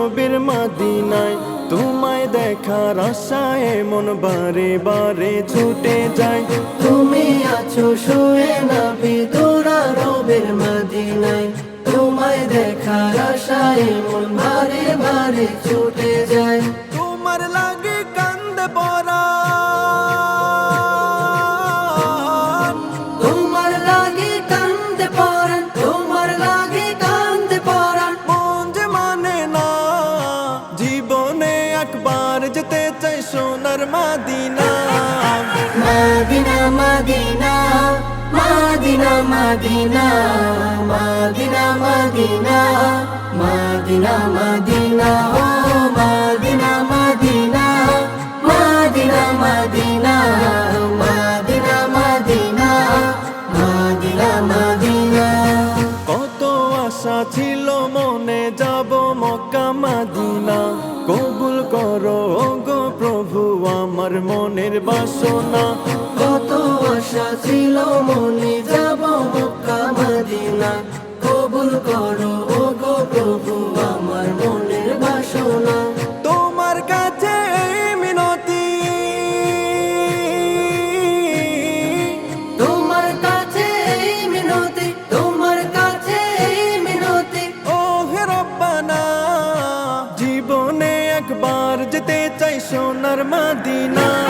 রবের মাদিনায় তোমায় দেখার আশায় মন বারে বারে ছুটে যায়। তুমি আছো শুয়ে না তোরা রবের মাদিনায় তোমায় দেখার আশায় মন বারে বারে ছুটে যায়। তোমার লাগে কান্দ পড়া একবার যেতে চাই সোনার Medina Medina Medina Medina Medina Medina Medina Medina Medina ও Medina Medina Medina Medina Medina Medina Medina Madina কবুল করো গো প্রভু, আমার মনের বাসনা। কত আশা ছিল, মনে যাব মক্কা, মদিনা। কবুল করো সোনার মাদিনা।